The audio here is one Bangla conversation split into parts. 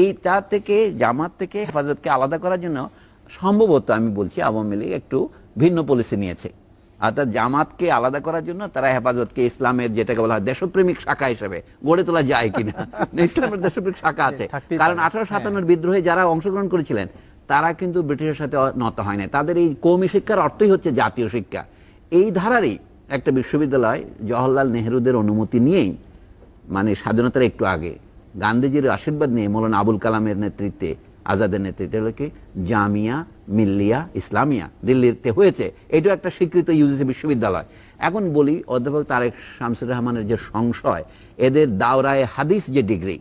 এইটা থেকে জামাত থেকে হেফাজতকে আলাদা করার জন্য সম্ভবত আমি বলছি আওয়ামী লীগ একটু ভিন্ন পলিসি নিয়েছে। অর্থাৎ জামাতকে আলাদা করার জন্য তারা হেফাজতকে ইসলামের যেটাকে বলা হয় দেশপ্রেমিক শাখা হিসেবে গড়ে তোলা যায় কিনা। ইসলামের দেশপ্রেমিক শাখা আছে। কারণ আঠারো সাতান্নর বিদ্রোহে যারা অংশগ্রহণ করেছিলেন তারা কিন্তু ব্রিটিশের সাথে নত হয় না তাদের এই কৌমি শিক্ষার অর্থই হচ্ছে জাতীয় শিক্ষা। এই ধারারই একটা বিশ্ববিদ্যালয় জওহরলাল নেহরুদের অনুমতি নিয়েই মানে স্বাধীনতার একটু আগে গান্ধীজির আশীর্বাদ নিয়ে মৌলানা আবুল কালামের নেতৃত্বে, আজাদের নেতৃত্বে হলো কি? জামিয়া মিল্লিয়া ইসলামিয়া। দিল্লিতে হয়েছে। এটাও একটা স্বীকৃত ইউজিসি বিশ্ববিদ্যালয়। এখন বলি, অধ্যাপক তারেক শামসুর রহমানের যে সংশয়, এদের দাওরায় হাদিস যে ডিগ্রি,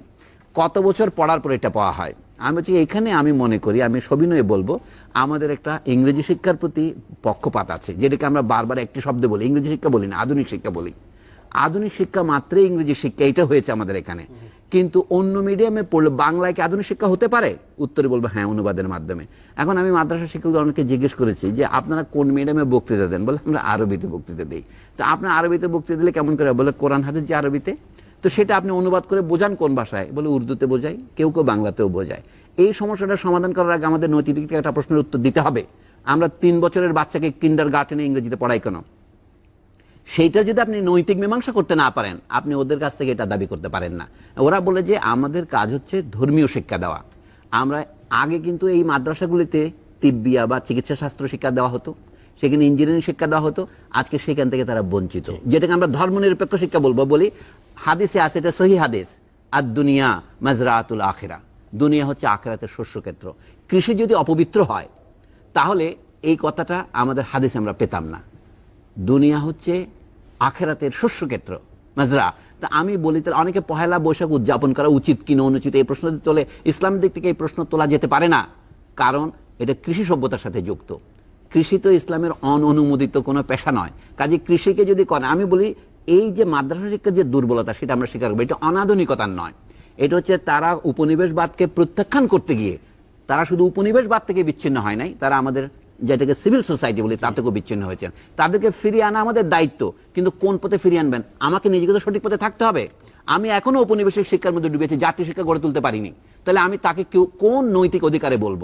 কত বছর পড়ার পর এটা পাওয়া হয়? আমি বলছি, এখানে আমি মনে করি, আমি সবিনয়ে বলব, আমাদের একটা ইংরেজি শিক্ষার প্রতি পক্ষপাত আছে, যেটাকে আমরা বারবার একটি শব্দে বলি, ইংরেজি শিক্ষা বলি না, আধুনিক শিক্ষা বলি। আধুনিক শিক্ষা মাত্রই ইংরেজি শিক্ষা, এটা হয়েছে আমাদের এখানে। কিন্তু অন্য মিডিয়ামে পড়লে বাংলায় কি আধুনিক শিক্ষা হতে পারে? উত্তরে বলব হ্যাঁ অনুবাদের মাধ্যমে। এখন আমি মাদ্রাসা শিক্ষক অনেকে জিজ্ঞেস করেছি যে, আপনারা কোন মিডিয়ামে বক্তৃতা দেন? বলে, আমরা আরবিতে বক্তৃতা দিই। তো আপনার আরবিতে বক্তৃতা দিলে কেমন করে বলে, কোরআন, হাদিস, যে আরবিতে? তো সেটা আপনি অনুবাদ করে বোঝান কোন ভাষায়? বলে, উর্দুতে বোঝাই, কেউ কেউ বাংলাতেও বোঝায়। এই সমস্যাটা সমাধান করার আগে আমাদের নৈতিক একটা প্রশ্নের উত্তর দিতে হবে। আমরা তিন বছরের বাচ্চাকে কিন্ডার গার্টেনে ইংরেজিতে পড়াই কেন? সেইটা যদি আপনি নৈতিক মীমাংসা করতে না পারেন আপনি ওদের কাছ থেকে এটা দাবি করতে পারেন না। ওরা বলে যে আমাদের কাজ হচ্ছে ধর্মীয় শিক্ষা দেওয়া। আমরা আগে কিন্তু এই মাদ্রাসাগুলিতে তিব্বিয়া বা চিকিৎসা শাস্ত্র শিক্ষা দেওয়া হতো সেখানে ইঞ্জিনিয়ারিং শিক্ষা দেওয়া হতো আজকে সেখান থেকে তারা বঞ্চিত। যেটাকে আমরা ধর্মনিরপেক্ষ শিক্ষা বলব বলি হাদিসে আছে এটা সহি হাদিস আর দুনিয়া মাজরাতুল আখেরা। দুনিয়া হচ্ছে আখেরাতের শস্যক্ষেত্র কৃষি যদি অপবিত্র হয় তাহলে এই কথাটা আমাদের হাদিসে আমরা পেতাম না। দুনিয়া হচ্ছে আখেরাতের শস্যক্ষেত্র। মাজরা তা আমি বলি, তাহলে অনেকে পহেলা বৈশাখ উদযাপন করা উচিত কি কিনা অনুচিত এই প্রশ্ন তোলে, ইসলামের দিক থেকে এই প্রশ্ন তোলা যেতে পারে না। কারণ এটা কৃষি সভ্যতার সাথে যুক্ত। কৃষি তো ইসলামের অননুমোদিত কোনো পেশা নয়। কাজে কৃষিকে যদি করে, আমি বলি, এই যে মাদ্রাসা শিক্ষার যে দুর্বলতা, সেটা আমরা স্বীকার করব। এটা অনাধুনিকতার নয়। এটা হচ্ছে তারা উপনিবেশবাদকে প্রত্যাখ্যান করতে গিয়ে, তারা শুধু উপনিবেশবাদ থেকে বিচ্ছিন্ন হয় নাই, তারা আমাদের যেটাকে সিভিল সোসাইটি বলি তা থেকেও বিচ্ছিন্ন হয়েছেন। তাদেরকে ফিরিয়ে আনা আমাদের দায়িত্ব, কিন্তু কোন পথে ফিরিয়ে আনবেন? আমাকে নিজেকে তো সঠিক পথে থাকতে হবে। আমি এখনও উপনিবেশিক শিক্ষার মধ্যে ডুবেছি, জাতীয় শিক্ষা গড়ে তুলতে পারিনি। তাহলে আমি তাকে কেউ, কোন নৈতিক অধিকারে বলব?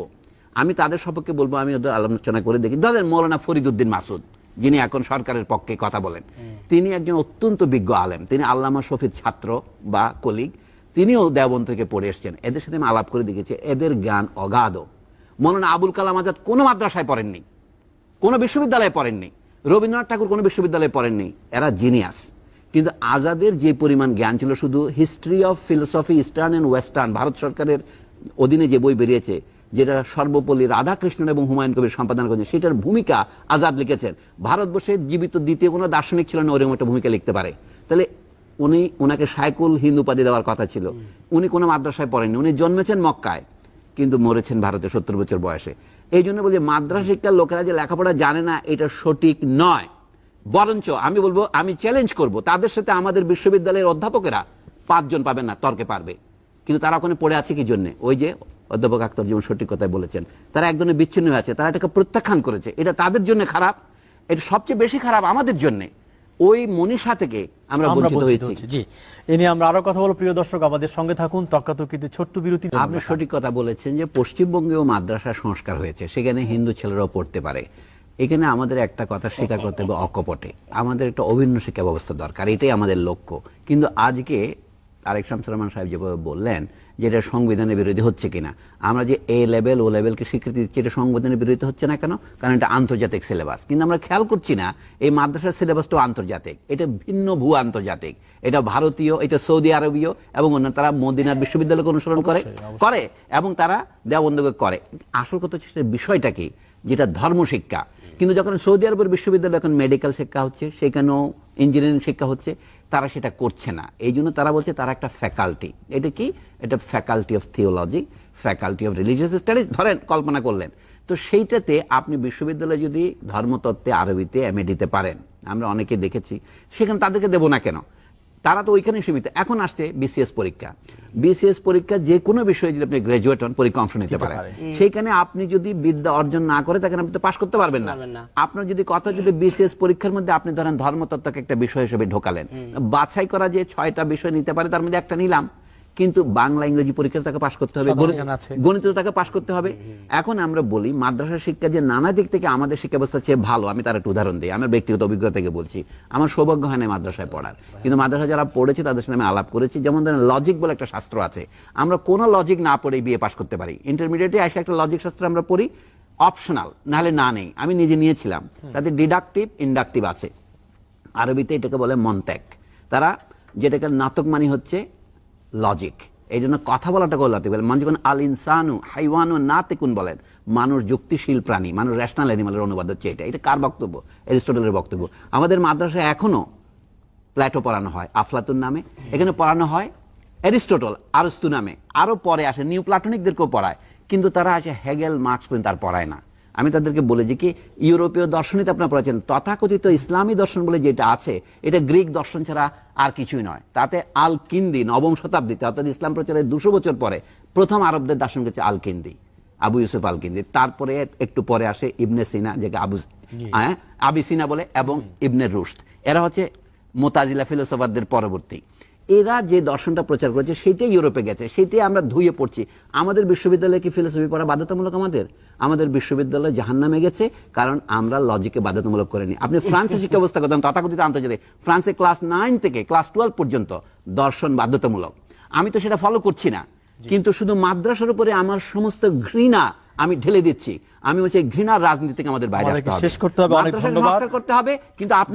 আমি তাদের সপক্ষে বলব, আমি ওদের আলোচনা করে দেখি। ধরেন মৌলানা ফরিদুদ্দিন মাসুদ, যিনি এখন সরকারের পক্ষে কথা বলেন, তিনি একজন অত্যন্ত বিজ্ঞ আলেম, তিনি আল্লামা শফির ছাত্র বা কলিগ, তিনিও দেওবন থেকে পড়ে এসছেন। এদের সাথে আমি আলাপ করে দেখেছি, এদের জ্ঞান অগাধ। মৌলানা আবুল কালাম আজাদ কোনো মাদ্রাসায় পড়েননি, কোনো বিশ্ববিদ্যালয়ে পড়েননি, রবীন্দ্রনাথ ঠাকুর কোনো বিশ্ববিদ্যালয়ে পড়েননি, এরা জিনিয়াস। কিন্তু আজাদের যে পরিমাণ জ্ঞান ছিল, শুধু history of philosophy, eastern and western, Bharat সরকারের অধীনে যে বই বেরিয়েছে, যেটা সর্বপল্লী রাধাকৃষ্ণন এবং হুমায়ুন কবির সম্পাদন করেছেন, সেটার ভূমিকা আজাদ লিখেছেন। ভারতবর্ষে জীবিত দ্বিতীয় কোনো দার্শনিক ছিল না, ওরকম একটা ভূমিকা লিখতে পারে। তাহলে উনি ওনাকে সাইকুল হিন্দু উপাধি দেওয়ার কথা ছিল। উনি কোনো মাদ্রাসায় পড়েননি, উনি জন্মেছেন মক্কায়। কিন্তু মরেছেন ভারতে সত্তর বছর বয়সে। এই জন্য বলছি মাদ্রাসা শিক্ষার লোকেরা যে লেখাপড়া জানে না, এটা সঠিক নয়। বরঞ্চ আমি বলব, আমি চ্যালেঞ্জ করব, তাদের সাথে আমাদের বিশ্ববিদ্যালয়ের অধ্যাপকেরা পাঁচজন পাবেন না, তর্কে পারবে। কিন্তু তারা ওখানে পড়ে আছে কি জন্যে? ওই যে অধ্যাপক আক্তার যেমন সঠিক কথাই বলেছেন, তারা একজনের বিচ্ছিন্ন হয়ে আছে, তারা এটাকে প্রত্যাখ্যান করেছে। এটা তাদের জন্য খারাপ, এটা সবচেয়ে বেশি খারাপ আমাদের জন্য। ওই মনীষা থেকে আমরা বঞ্চিত হয়েছি। জি। এ নিয়ে আমরা আরও কথা বলব। প্রিয় দর্শক আমাদের সঙ্গে থাকুন তর্কাতর্কিতে ছোট্ট বিরতি আপনি সঠিক কথা বলেছেন যে পশ্চিমবঙ্গেও মাদ্রাসা সংস্কার হয়েছে। সেখানে হিন্দু ছেলেরাও পড়তে পারে। এখানে আমাদের একটা কথা স্বীকার করতে হবে অকপটে। আমাদের একটা অভিন্ন শিক্ষা ব্যবস্থা দরকার। এটাই আমাদের লক্ষ্য। কিন্তু আজকে তারেক শামসুররহমান সাহেব যেভাবে বললেন যে এটা সংবিধানের বিরোধী হচ্ছে কিনা আমরা যে এ লেভেল ও লেভেলকে স্বীকৃতি দিচ্ছি এটা সংবিধানের বিরোধী হচ্ছে না কেন? কারণ এটা আন্তর্জাতিক সিলেবাস কিন্তু আমরা খেয়াল করছি না এই মাদ্রাসার সিলেবাসটাও আন্তর্জাতিক। এটা ভিন্ন ভূ আন্তর্জাতিক। এটা ভারতীয় এটা সৌদি আরবীয় এবং অন্য তারা মদিনার বিশ্ববিদ্যালয়কে অনুসরণ করে করে এবং তারা দেওবন্দকে করে। আসল কথা হচ্ছে বিষয়টা কি? যেটা ধর্ম শিক্ষা। কিন্তু যখন সৌদি আরবের বিশ্ববিদ্যালয় এখন মেডিকেল শিক্ষা হচ্ছে সেখানেও ইঞ্জিনিয়ারিং শিক্ষা হচ্ছে তারা সেটা করছে না। এই জন্য তারা বলছে তারা একটা ফ্যাকাল্টি এটা কি? এটা faculty of theology faculty of religious studies ধরেন, কল্পনা করলেন। তো সেইটাতে আপনি বিশ্ববিদ্যালয়ে যদি ধর্মতত্ত্বে, আরবিতে এম এ দিতে পারেন, আমরা অনেকে দেখেছি, সেখানে তাদেরকে দেবো না কেন? তারা তো ওইখানে সীমিত। এখন আসছে বিসিএস পরীক্ষা। বিসিএস পরীক্ষা যে কোনো বিষয়ে যদি আপনি গ্রাজুয়েট হন পরীক্ষা অংশ নিতে পারেন। সেইখানে আপনি যদি বিদ্যা অর্জন না করে তাকে আপনি তো পাশ করতে পারবেন না। পারবেন না। আপনার যদি কথা যদি বিসিএস পরীক্ষার মধ্যে আপনি ধরেন ধর্মতত্ত্বকে একটা বিষয় হিসেবে ঢোকালেন। বাছাই করা যে ছয়টা বিষয় নিতে পারে তার মধ্যে একটা নিলাম। কিন্তু বাংলা ইংরেজি পরীক্ষা তাকে পাশ করতে হবে। গণিত- তাকে পাশ করতে হবে। এখন আমরা বলি মাদ্রাসা শিক্ষা যে নানা দিক থেকে আমাদের শিক্ষা ব্যবস্থা চেয়ে ভালো আমি তার একটা উদাহরণ দিই। আমার ব্যক্তিগত অভিজ্ঞতা থেকে বলছি আমার সৌভাগ্য হয় না মাদ্রাসায় পড়ার। কিন্তু মাদ্রাসা যারা পড়েছে তাদের সাথে আমি আলাপ করেছি। যেমন ধরেন লজিক বলে একটা শাস্ত্র আছে। আমরা কোনো লজিক না পড়ে বিয়ে পাশ করতে পারি। ইন্টারমিডিয়েটে এসে একটা লজিক শাস্ত্র আমরা পড়ি অপশনাল নাহলে না নেই। আমি নিজে নিয়েছিলাম। তাতে ডিডাকটিভ ইন্ডাকটিভ আছে। আরবিতে এটাকে বলে মন্ত্যাক তারা যেটাকে নাটক মানে হচ্ছে লজিক এই জন্য কথা বলাটাকে লজিক বলে মানুষ যখন আল ইনসানু হাইওয়ানু না তেকুন বলেন, মানুষ যুক্তিশীল প্রাণী, মানুষ ন্যাশনাল অ্যানিমালের অনুবাদ হচ্ছে এটা। এটা কার বক্তব্য? এরিস্টটলের বক্তব্য। আমাদের মাদ্রাসায় এখনও প্ল্যাটো পড়ানো হয়, আফলাতুন নামে। এখানে পড়ানো হয় অ্যারিস্টটল, আরস্তু নামে। আরও পরে আসে, নিউ প্লাটনিকদেরকেও পড়ায়। কিন্তু তারা আসে হেগেল, মার্কস পর্যন্ত আর পড়ায় না। আমি তাদেরকে বলে যে কি ইউরোপীয় দর্শনীতে আপনারা পড়েছেন তথাকথিত ইসলামী দর্শন বলে যেটা আছে এটা গ্রিক দর্শন ছাড়া আর কিছুই নয়। তাতে আল কিন্দি নবম শতাব্দীতে অর্থাৎ ইসলাম প্রচারের দুশো বছর পরে প্রথম আরবদের দার্শনিক হচ্ছে আল কিন্দি আবু ইউসুফ আল কিন্দি তারপরে একটু পরে আসে ইবনে সিনা যেটা আবু হ্যাঁ, আবি সিনা বলে এবং ইবনে রুশদ। এরা হচ্ছে মোতাজিলা ফিলোসফারদের পরবর্তী। এরা যে দর্শনটা প্রচার করেছে সেটাই ইউরোপে গেছে। সেটাই আমরা ধুয়ে পড়ছি। আমাদের বিশ্ববিদ্যালয়ে কি ফিলোসফি পড়া বাধ্যতামূলক আমাদের? আমাদের বিশ্ববিদ্যালয় জাহান্নামে গেছে কারণ আমরা লজিকে বাধ্যতামূলক করিনি। আপনি ফ্রান্সের শিক্ষা ব্যবস্থা করতেন তথাকথিত আন্তর্জাতিক। ফ্রান্সে ক্লাস নাইন থেকে ক্লাস টুয়েলভ পর্যন্ত দর্শন বাধ্যতামূলক। আমি তো সেটা ফলো করছি না। কিন্তু শুধু মাদ্রাসার উপরে আমার সমস্ত ঘৃণা আমি ঢেলে দিচ্ছি। আমি হচ্ছে ঘৃণার রাজনীতি থেকে আমাদের বাইরে আসতে হবে। করতে হবে কিন্তু আপনি